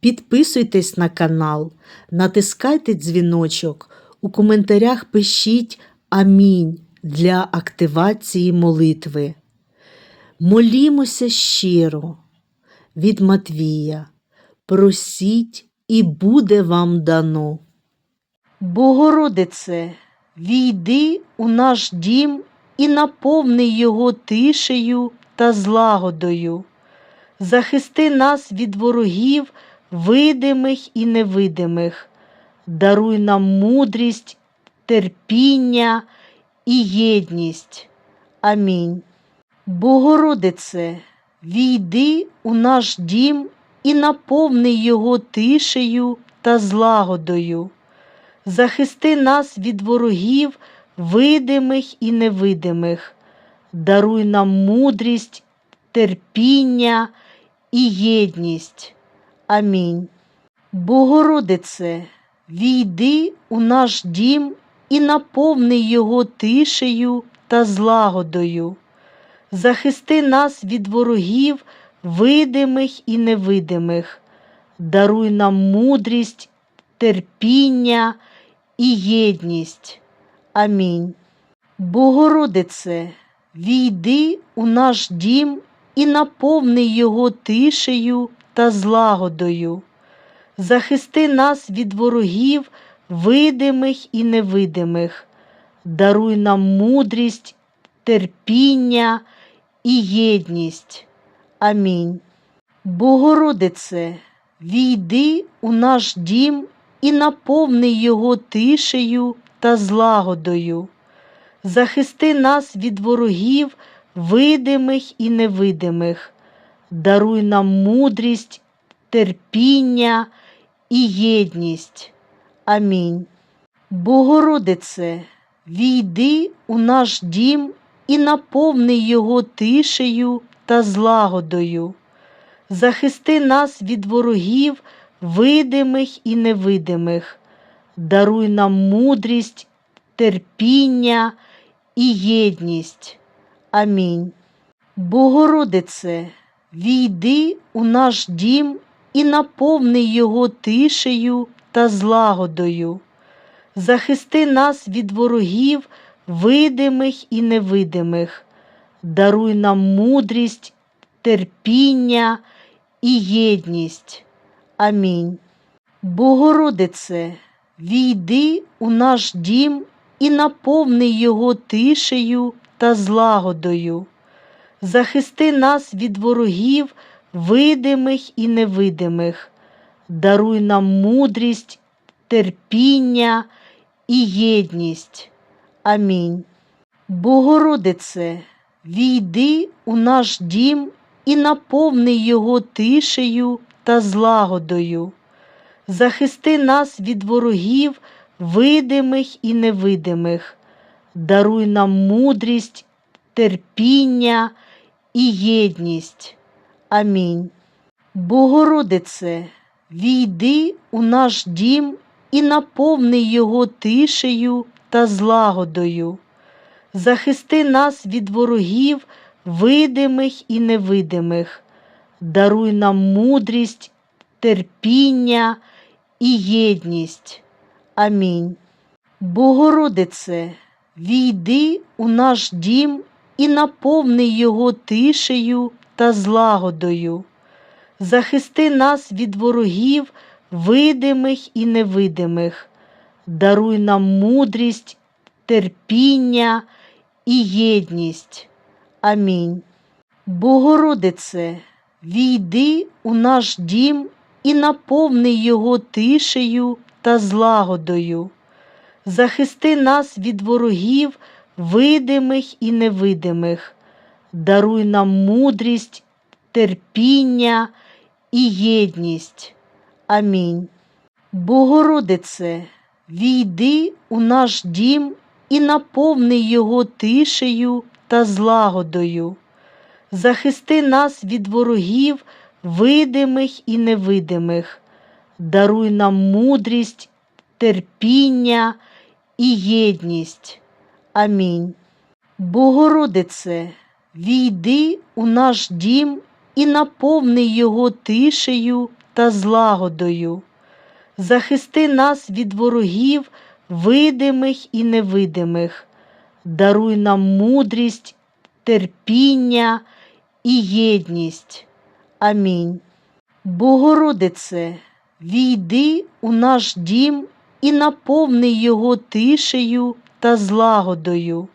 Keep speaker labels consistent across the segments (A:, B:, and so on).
A: підписуйтесь на канал, натискайте дзвіночок, у коментарях пишіть Амінь для активації молитви. Молімося щиро від Матвія. Просіть і буде вам дано. Богородице, війди у наш дім і наповни його тишею та злагодою. Захисти нас від ворогів, видимих і невидимих, даруй нам мудрість, терпіння і єдність. Амінь. Богородице, війди у наш дім і наповни його тишею та злагодою. Захисти нас від ворогів, видимих і невидимих, даруй нам мудрість, терпіння і єдність. Амінь. Богородице, війди у наш дім і наповни його тишею та злагодою. Захисти нас від ворогів, видимих і невидимих, даруй нам мудрість, терпіння і єдність. Амінь. Богородице, війди у наш дім і наповни його тишею та злагодою. Захисти нас від ворогів, видимих і невидимих, даруй нам мудрість, терпіння і єдність. Амінь. Богородице, війди у наш дім і наповни його тишею та злагодою. Захисти нас від ворогів, видимих і невидимих, даруй нам мудрість, терпіння і єдність. Амінь. Богородице, війди у наш дім і наповни його тишею та злагодою. Захисти нас від ворогів, видимих і невидимих, даруй нам мудрість, терпіння і єдність. Амінь. Богородице, війди у наш дім і наповни його тишею та злагодою. Захисти нас від ворогів, видимих і невидимих, даруй нам мудрість, терпіння і єдність. Амінь. Богородице, війди у наш дім і наповни його тишею та злагодою. Захисти нас від ворогів, видимих і невидимих, даруй нам мудрість, терпіння і єдність. Амінь. Богородице, війди у наш дім і наповни його тишею та злагодою. Захисти нас від ворогів, видимих і невидимих, даруй нам мудрість, терпіння і єдність. Амінь. Богородице, війди у наш дім і наповни його тишею та злагодою. Захисти нас від ворогів, видимих і невидимих, даруй нам мудрість, терпіння і єдність. Амінь. Богородице, війди у наш дім і наповни його тишею та злагодою. Захисти нас від ворогів, видимих і невидимих, даруй нам мудрість, терпіння і єдність. Амінь. Богородице, війди у наш дім і наповни його тишею та злагодою. Захисти нас від ворогів, видимих і невидимих, даруй нам мудрість, терпіння і єдність. Амінь. Богородице, війди у наш дім і наповни його тишею та злагодою. Захисти нас від ворогів, видимих і невидимих, даруй нам мудрість, терпіння і єдність. Амінь. Богородице, війди у наш дім і наповни його тишею та злагодою. Захисти нас від ворогів, видимих і невидимих, даруй нам мудрість, терпіння і єдність. Амінь. Богородице, війди у наш дім і наповни його тишею та злагодою.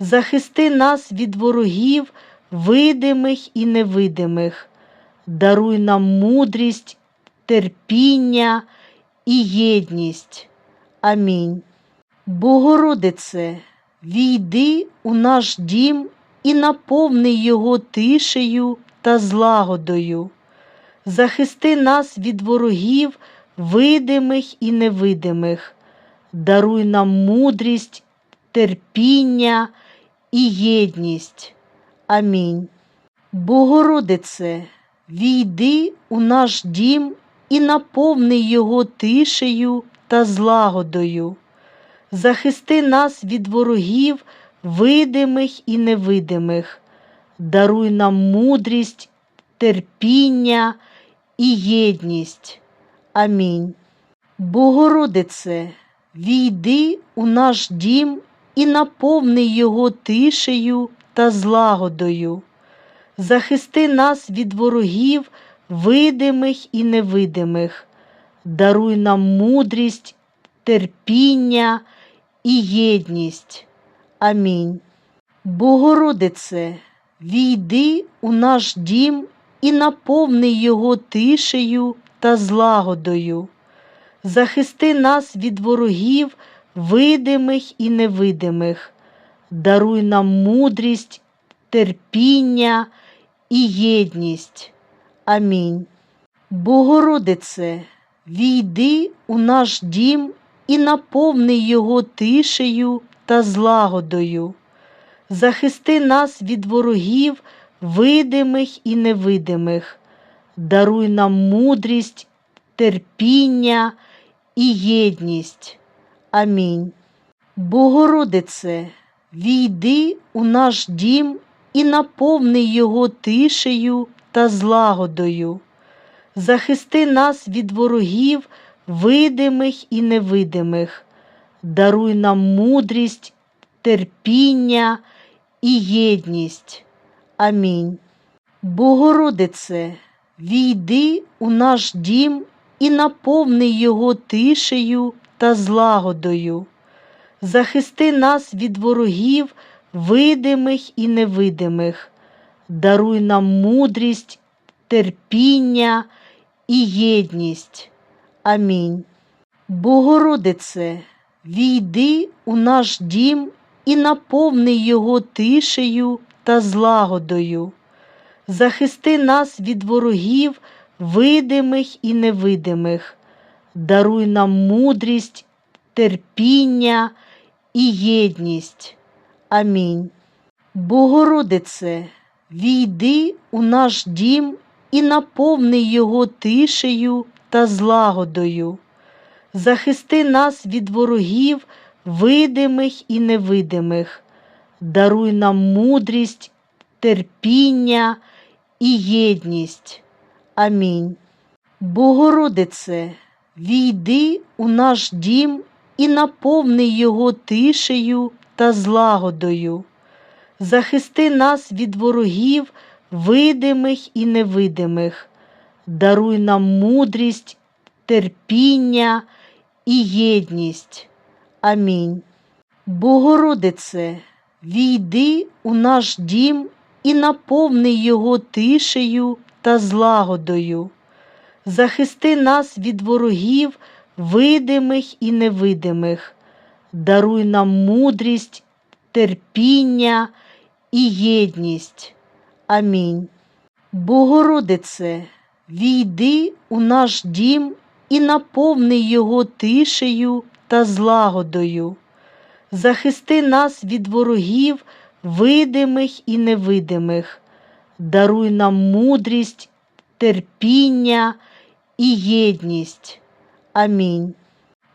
A: Захисти нас від ворогів, видимих і невидимих, даруй нам мудрість, терпіння і єдність. Амінь. Богородице, війди у наш дім і наповни його тишею та злагодою. Захисти нас від ворогів, видимих і невидимих, даруй нам мудрість, терпіння і єдність. Амінь. Богородице, війди у наш дім і наповни його тишею та злагодою. Захисти нас від ворогів, видимих і невидимих, даруй нам мудрість, терпіння і єдність. Амінь. Богородице, війди у наш дім і наповни його тишею та злагодою. Захисти нас від ворогів, видимих і невидимих, даруй нам мудрість, терпіння і єдність. Амінь. Богородице, війди у наш дім і наповни його тишею та злагодою. Захисти нас від ворогів, видимих і невидимих, даруй нам мудрість, терпіння і єдність. Амінь. Богородице, війди у наш дім і наповни його тишею та злагодою. Захисти нас від ворогів, видимих і невидимих, даруй нам мудрість, терпіння і єдність. Амінь. Богородице, війди у наш дім і наповни його тишею та злагодою. Захисти нас від ворогів, видимих і невидимих, даруй нам мудрість, терпіння і єдність. Амінь. Богородице, війди у наш дім і наповни його тишею та злагодою. Захисти нас від ворогів, видимих і невидимих, даруй нам мудрість, терпіння і єдність. Амінь. Богородице, війди у наш дім і наповни його тишею та злагодою. Захисти нас від ворогів, видимих і невидимих, даруй нам мудрість, терпіння і єдність. Амінь. Богородице, війди у наш дім і наповни його тишею та злагодою. Захисти нас від ворогів, видимих і невидимих, даруй нам мудрість, терпіння і єдність. Амінь. Богородице, війди у наш дім і наповни його тишею та злагодою. Захисти нас від ворогів, видимих і невидимих, даруй нам мудрість, терпіння і єдність. Амінь. Богородице, війди у наш дім і наповни його тишею та злагодою. Захисти нас від ворогів, видимих і невидимих, даруй нам мудрість, терпіння і єдність. Амінь. Богородице, війди у наш дім і наповни його тишею та злагодою. Захисти нас від ворогів, видимих і невидимих, даруй нам мудрість, терпіння і єдність. Амінь.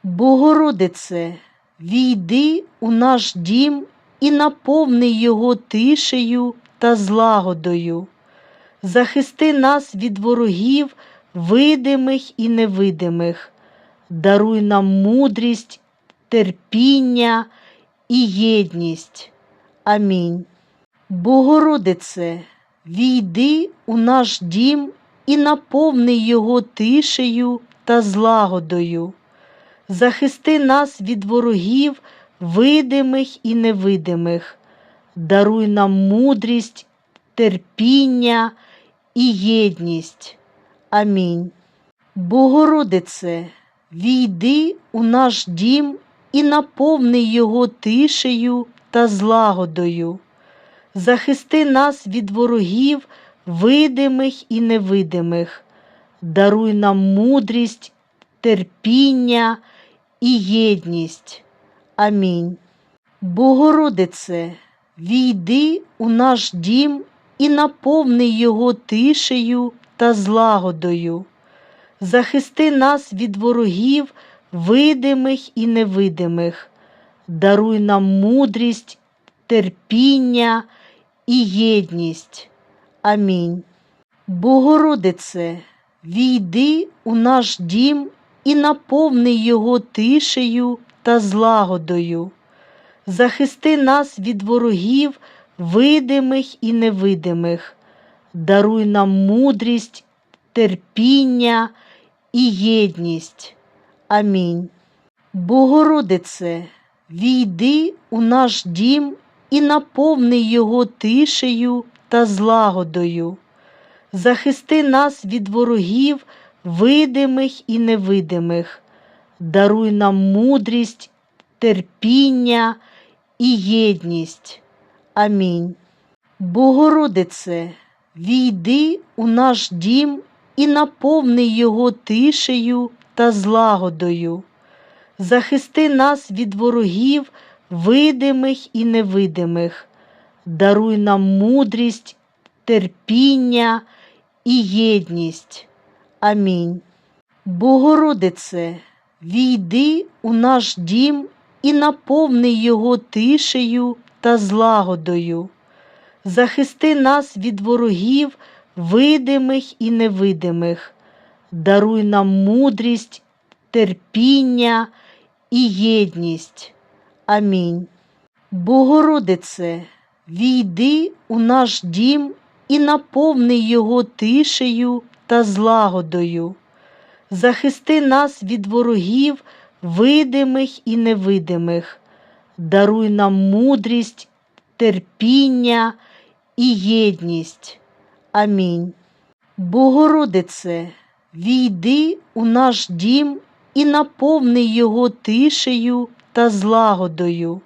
A: Богородице, війди у наш дім і наповни його тишею та злагодою. Захисти нас від ворогів, видимих і невидимих, даруй нам мудрість, терпіння і єдність. Амінь. Богородице, війди у наш дім і наповни його тишею та злагодою. Захисти нас від ворогів, видимих і невидимих, даруй нам мудрість, терпіння і єдність. Амінь. Богородице, війди у наш дім і наповни його тишею та злагодою. Захисти нас від ворогів, видимих і невидимих, даруй нам мудрість, терпіння і єдність. Амінь. Богородице, війди у наш дім і наповни його тишею та злагодою. Захисти нас від ворогів, видимих і невидимих, даруй нам мудрість, терпіння і єдність. Амінь. Богородице, війди у наш дім і наповни його тишею та злагодою. Захисти нас від ворогів, видимих і невидимих, даруй нам мудрість, терпіння і єдність. Амінь. Богородице, війди у наш дім і наповни його тишею та злагодою. Захисти нас від ворогів, видимих і невидимих, даруй нам мудрість, терпіння і єдність. Амінь. Богородице, війди у наш дім і наповни його тишею та злагодою. Захисти нас від ворогів, видимих і невидимих, даруй нам мудрість, терпіння і єдність. Амінь. Богородице, війди у наш дім і наповни його тишею та злагодою. Захисти нас від ворогів, видимих і невидимих, даруй нам мудрість, терпіння і єдність. Амінь. Богородице, війди у наш дім і наповни його тишею та злагодою. Захисти нас від ворогів, видимих і невидимих, даруй нам мудрість, терпіння і єдність. Амінь. Богородице, війди у наш дім і наповни його тишею та злагодою.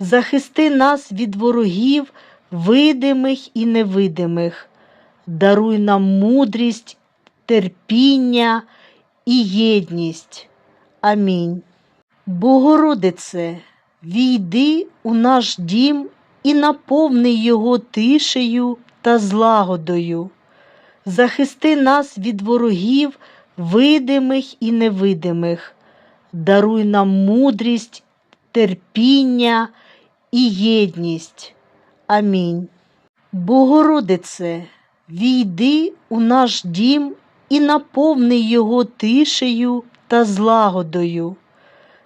A: Захисти нас від ворогів, видимих і невидимих, даруй нам мудрість, терпіння і єдність. Амінь. Богородице, війди у наш дім і наповни його тишею та злагодою. Захисти нас від ворогів, видимих і невидимих, даруй нам мудрість, терпіння і єдність. Амінь. Богородице, війди у наш дім і наповни його тишею та злагодою.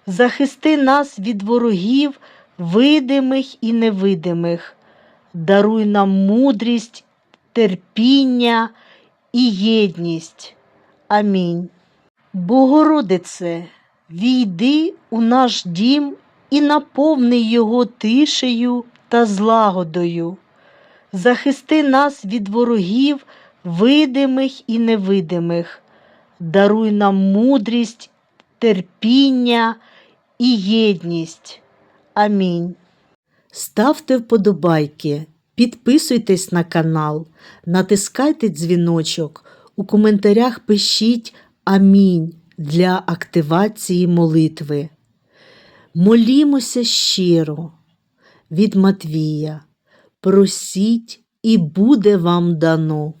A: Захисти нас від ворогів, видимих і невидимих, даруй нам мудрість, терпіння і єдність. Амінь. Богородице, війди у наш дім і наповни його тишею та злагодою. Захисти нас від ворогів, видимих і невидимих, даруй нам мудрість, терпіння і єдність. Амінь. Ставте вподобайки, підписуйтесь на канал, натискайте дзвіночок, у коментарях пишіть Амінь для активації молитви. Молімося щиро від Матвія. Просіть, і буде вам дано.